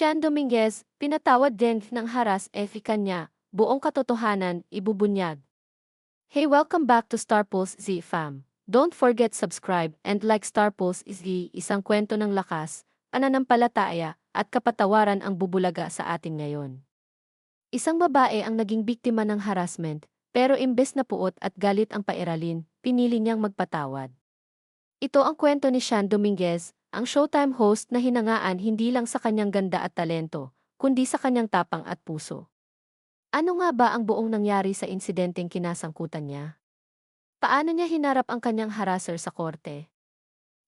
Sean Dominguez, pinatawad din ng haras efika niya, buong katotohanan, ibubunyag. Hey welcome back to Star Pulse Z fam. Don't forget subscribe and like Star Pulse Z, isang kwento ng lakas, pananampalataya, at kapatawaran ang bubulaga sa atin ngayon. Isang babae ang naging biktima ng harassment, pero imbes na puot at galit ang pairalin, pinili niyang magpatawad. Ito ang kwento ni Sean Dominguez, ang Showtime host na hinangaan hindi lang sa kanyang ganda at talento, kundi sa kanyang tapang at puso. Ano nga ba ang buong nangyari sa insidenteng kinasangkutan niya? Paano niya hinarap ang kanyang harasser sa korte?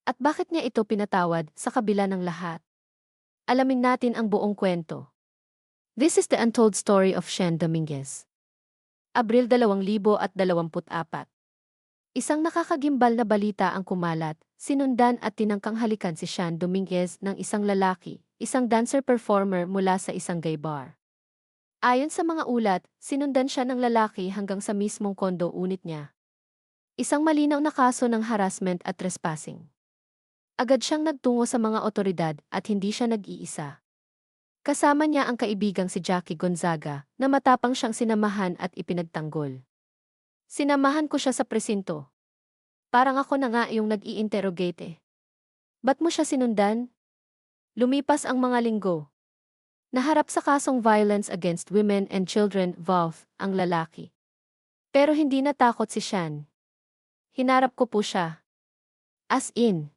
At bakit niya ito pinatawad sa kabila ng lahat? Alamin natin ang buong kwento. This is the untold story of Shen Dominguez. Abril 2024 Isang nakakagimbal na balita ang kumalat, sinundan at tinangkang halikan si Shan Dominguez ng isang lalaki, isang dancer-performer mula sa isang gay bar. Ayon sa mga ulat, sinundan siya ng lalaki hanggang sa mismong kondo unit niya. Isang malinaw na kaso ng harassment at trespassing. Agad siyang nagtungo sa mga otoridad at hindi siya nag-iisa. Kasama niya ang kaibigang si Jackie Gonzaga na matapang siyang sinamahan at ipinagtanggol. Sinamahan ko siya sa presinto. Parang ako na nga yung nag-i-interrogate eh. Ba't mo siya sinundan? Lumipas ang mga linggo. Naharap sa kasong violence against women and children, VALF, ang lalaki. Pero hindi natakot si Shan. Hinarap ko po siya. As in.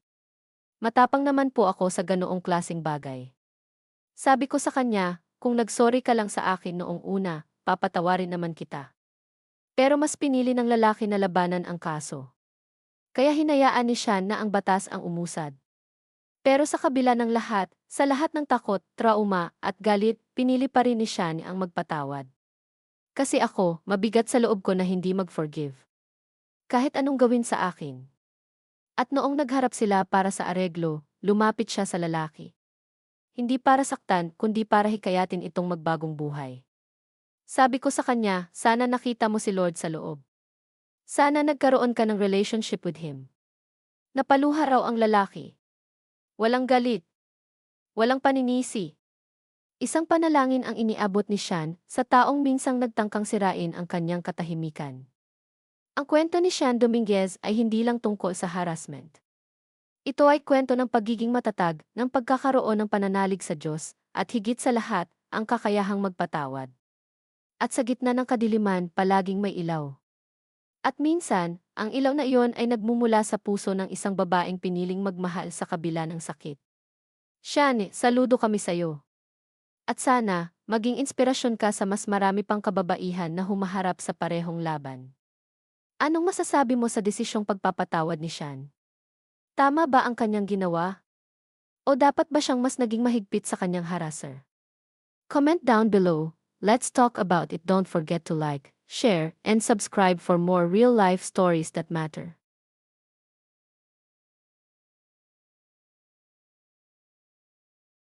Matapang naman po ako sa ganoong klasing bagay. Sabi ko sa kanya, kung nagsorry ka lang sa akin noong una, papatawarin naman kita. Pero mas pinili ng lalaki na labanan ang kaso. Kaya hinayaan ni Shan na ang batas ang umusad. Pero sa kabila ng lahat, sa lahat ng takot, trauma, at galit, pinili pa rin ni Shan ang magpatawad. Kasi ako, mabigat sa loob ko na hindi mag-forgive. Kahit anong gawin sa akin. At noong nagharap sila para sa areglo, lumapit siya sa lalaki. Hindi para saktan, kundi para hikayatin itong magbagong buhay. Sabi ko sa kanya, sana nakita mo si Lord sa loob. Sana nagkaroon ka ng relationship with Him. Napaluha raw ang lalaki. Walang galit. Walang paninisi. Isang panalangin ang iniabot ni Shan sa taong minsang nagtangkang sirain ang kanyang katahimikan. Ang kwento ni Shan Dominguez ay hindi lang tungkol sa harassment. Ito ay kwento ng pagiging matatag, ng pagkakaroon ng pananalig sa Diyos, at higit sa lahat, ang kakayahang magpatawad. At sa gitna ng kadiliman, palaging may ilaw. At minsan, ang ilaw na iyon ay nagmumula sa puso ng isang babaeng piniling magmahal sa kabila ng sakit. Shane, saludo kami sa iyo. At sana, maging inspirasyon ka sa mas marami pang kababaihan na humaharap sa parehong laban. Anong masasabi mo sa desisyong pagpapatawad ni Shan? Tama ba ang kanyang ginawa? O dapat ba siyang mas naging mahigpit sa kanyang harasser? Comment down below. Let's talk about it. Don't forget to like, share, and subscribe for more real-life stories that matter.